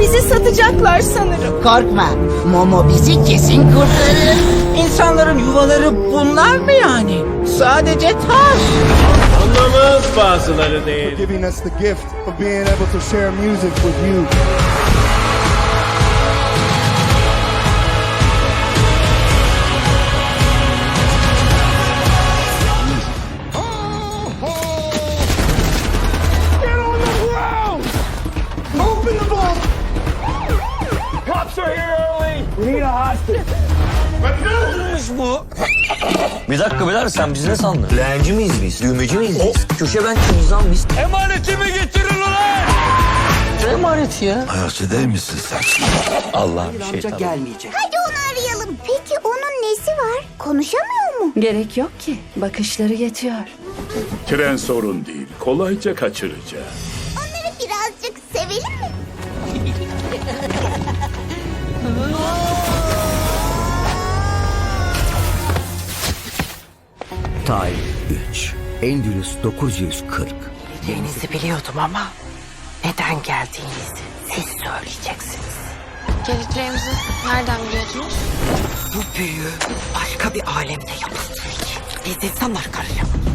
Bizi satacaklar sanırım. Korkma. Momo bizi kesin kurtarır. İnsanların yuvaları bunlar mı yani? Sadece taş. Anlamaz bazıları değil. giving us the gift of being able to share music with you. Hostage. Bir dakika birader sen bizi ne sandın? Leğenci miyiz biz? Düğmeci miyiz biz? Köşe ben lan biz? Emanetimi getirin ulan! Ne emaneti ya? Hayatı değil misin sen? Allah'ım bir şey tamam. Hadi onu arayalım. Peki onun nesi var? Konuşamıyor mu? Gerek yok ki. Bakışları yetiyor. Tren sorun değil. Kolayca kaçıracağız. Onları birazcık sevelim mi? Tay 3. Endülüs 940. Geleceğinizi biliyordum ama neden geldiğinizi siz söyleyeceksiniz. Geleceğimizi nereden biliyordunuz? Bu büyü başka bir alemde yapılmış. Biz insanlar karışamayız.